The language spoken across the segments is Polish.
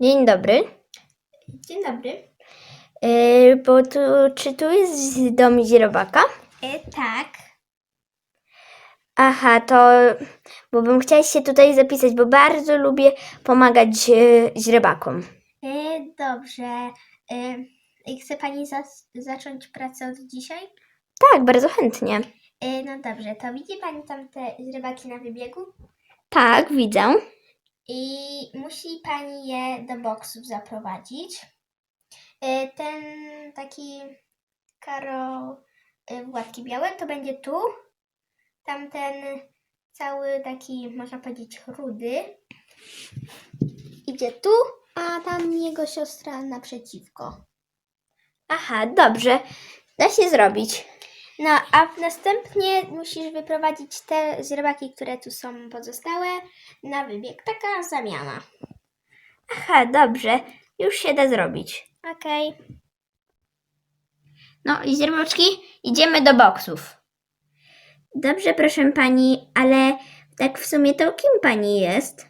Dzień dobry. Dzień dobry. Yy, bo tu, czy tu jest dom źrebaka? E, tak. Aha, to bo bym chciała się tutaj zapisać, bo bardzo lubię pomagać yy, źrebakom. E, dobrze. E, chce Pani zas- zacząć pracę od dzisiaj? Tak, bardzo chętnie. E, no dobrze, to widzi Pani tam te źrebaki na wybiegu? Tak, widzę. I musi Pani je do boksów zaprowadzić. E, ten taki karo e, władki białe to będzie tu. Tamten cały taki, można powiedzieć, rudy idzie tu, a tam jego siostra naprzeciwko. Aha, dobrze. Da się zrobić. No, a następnie musisz wyprowadzić te źrebaki, które tu są pozostałe, na wybieg. Taka zamiana. Aha, dobrze. Już się da zrobić. Okej. No i źrebaczki, idziemy do boksów. Dobrze, proszę pani, ale tak w sumie to kim pani jest?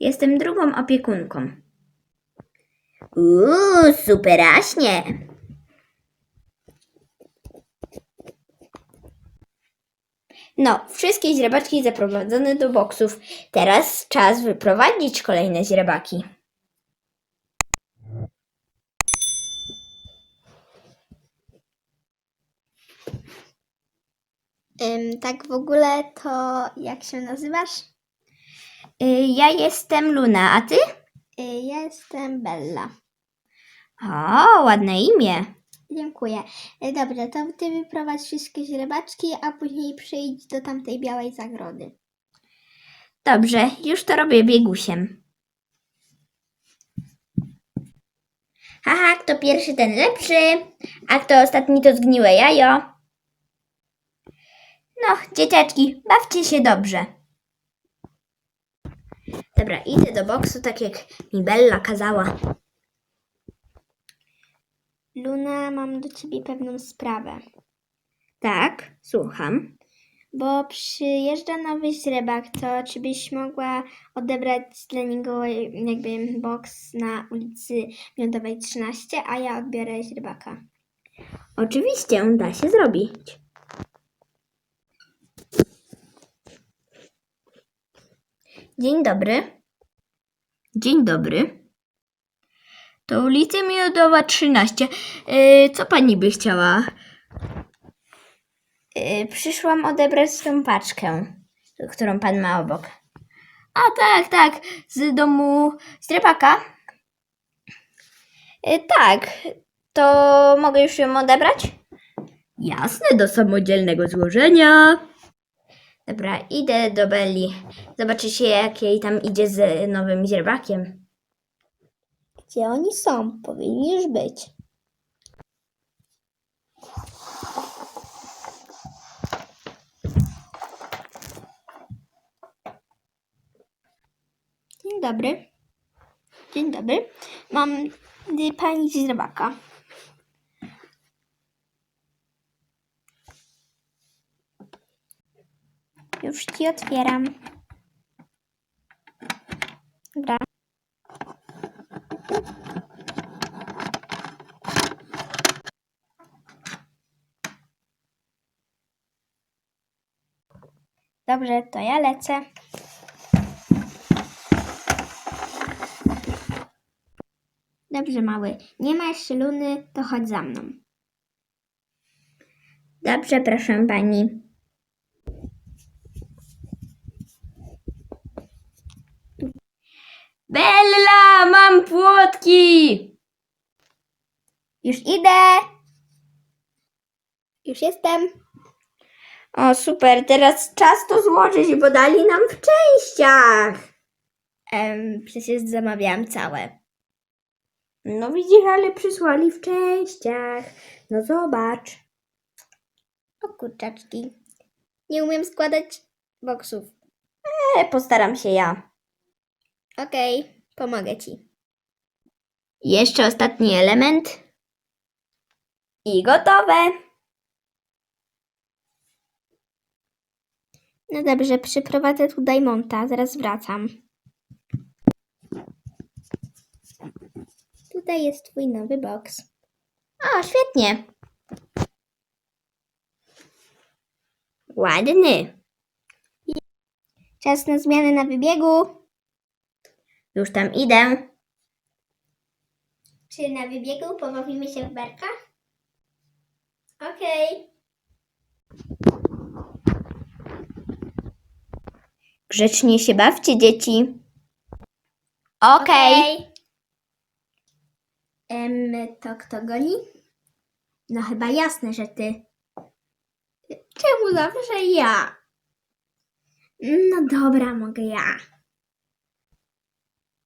Jestem drugą opiekunką. Uuu, superaśnie! No, wszystkie źrebaczki zaprowadzone do boksów. Teraz czas wyprowadzić kolejne źrebaki. Ym, tak w ogóle to jak się nazywasz? Y, ja jestem Luna, a ty? Y, ja jestem Bella. O, ładne imię. Dziękuję. Y, Dobrze, to ty wyprowadź wszystkie źrebaczki, a później przyjdź do tamtej białej zagrody. Dobrze, już to robię biegusiem. Haha, kto pierwszy, ten lepszy, a kto ostatni, to zgniłe jajo. No, dzieciaczki, bawcie się dobrze. Dobra, idę do boksu, tak jak mi Bella kazała. Luna, mam do ciebie pewną sprawę. Tak, słucham. Bo przyjeżdża nowy źrebak, to czy byś mogła odebrać dla niego jakby boks na ulicy Miodowej 13, a ja odbiorę źrebaka. Oczywiście, da się zrobić. Dzień dobry. Dzień dobry. To ulica Miodowa 13. Yy, co pani by chciała? Yy, przyszłam odebrać tą paczkę, którą pan ma obok. A tak, tak, z domu Strepaka. Yy, tak, to mogę już ją odebrać? Jasne, do samodzielnego złożenia. Dobra, idę do Belli. Zobaczy się, jak jej tam idzie z nowym źrebakiem. Gdzie oni są? Powinni już być. Dzień dobry. Dzień dobry. Mam y, pani źrebaka. Już ci otwieram. Dobra. Dobrze, to ja lecę. Dobrze, mały. Nie ma jeszcze luny, to chodź za mną. Dobrze, proszę pani. Bella, mam płotki! Już idę! Już jestem. O, super, teraz czas to złożyć, bo dali nam w częściach. Em, przecież zamawiałam całe. No widzisz, ale przysłali w częściach. No zobacz. O kurczaczki. Nie umiem składać boksów. E, postaram się ja. Okej, pomogę ci. Jeszcze ostatni element. I gotowe. No dobrze, przyprowadzę tu Diamonda, zaraz wracam. tutaj jest twój nowy boks. O, świetnie. Ładny. Czas na zmianę na wybiegu. Już tam idę. Czy na wybiegu pobawimy się w berka? Okej. Grzecznie się bawcie, dzieci. Okej. Em, to kto goni? No chyba jasne, że ty. Czemu zawsze ja? No dobra, mogę ja.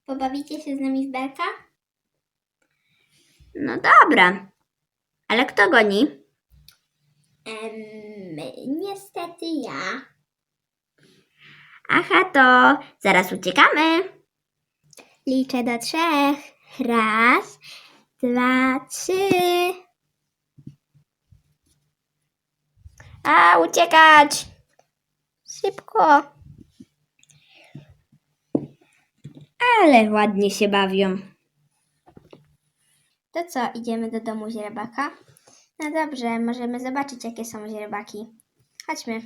Pobawicie się z nami w berka? No dobra. Ale kto goni? Em, niestety ja. Aha, to zaraz uciekamy. Liczę do trzech. Raz, dwa, trzy. A, uciekać. Szybko. Ale ładnie się bawią. To co, idziemy do domu źrebaka? No dobrze, możemy zobaczyć, jakie są źrebaki. Chodźmy.